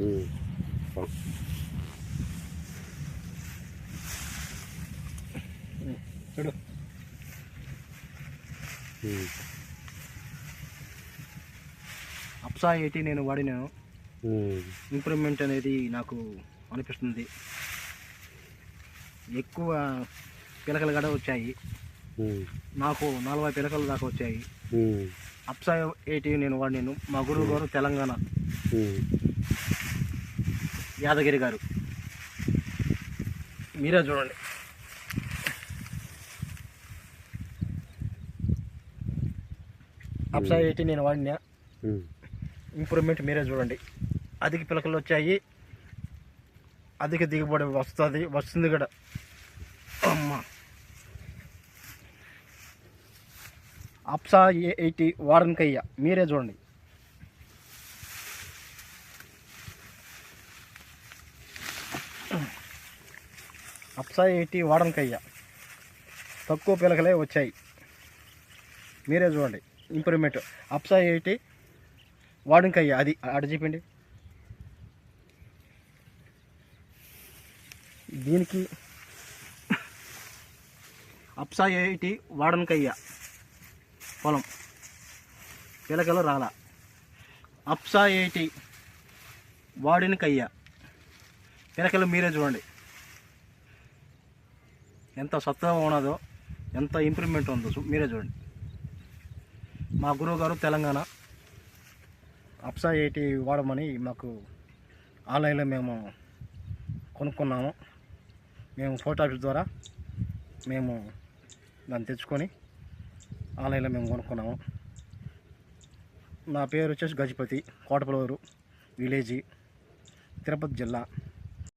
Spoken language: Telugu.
ఉమ్. చూడు. అప్సా ఎయిటీ నేను వాడినాను ఇంప్రూవ్మెంట్ అనేది నాకు అనిపిస్తుంది. ఎక్కువ పిలకలు కూడా వచ్చాయి. నాకు నలభై పిలకలు దాకా వచ్చాయి. అప్సా ఎయిటీ నేను వాడినాను. మా గురువు గారు తెలంగాణ. యాదగిరి గారు. మీరే చూడండి. అప్సా ఎయిటీ నేను వాడినా. ఇంప్రూవ్మెంట్ మీరే చూడండి. అధిక పిలకలు వచ్చాయి. అధిక దిగుబడి వస్తుంది. వస్తుంది కూడా. అమ్మా. అప్సా ఎయిటీ వారన్కయ్య మీరే చూడండి. అప్సా ఎయిటీ వాడన్కయ్య. తక్కువ పిలకలే వచ్చాయి. మీరే చూడండి ఇంప్రూవ్మెంట్. అప్సా ఎయిటీ వాడుకయ్యా అది అడ చెప్పండి దీనికి అప్సా ఎయిటీ వాడనకయ్యా. పొలం. పిలకలు రాల. అప్సా ఎయిటీ వాడినకయ్యా. పిలకలు మీరే చూడండి. ఎంత సత్వం ఉన్నదో ఎంత ఇంప్రూవ్మెంట్ ఉందో మీరే చూడండి. మా గురువు గారు తెలంగాణ. అప్సా ఎయిటీ వాడమని మాకు ఆన్లైన్లో మేము కొనుక్కున్నాము. మేము పోస్ట్ ఆఫీస్ ద్వారా మేము దాన్ని తెచ్చుకొని ఆన్లైన్లో మేము కొనుక్కున్నాము. నా పేరు వచ్చేసి గజపతి కోటపలూరు విలేజీ తిరుపతి జిల్లా.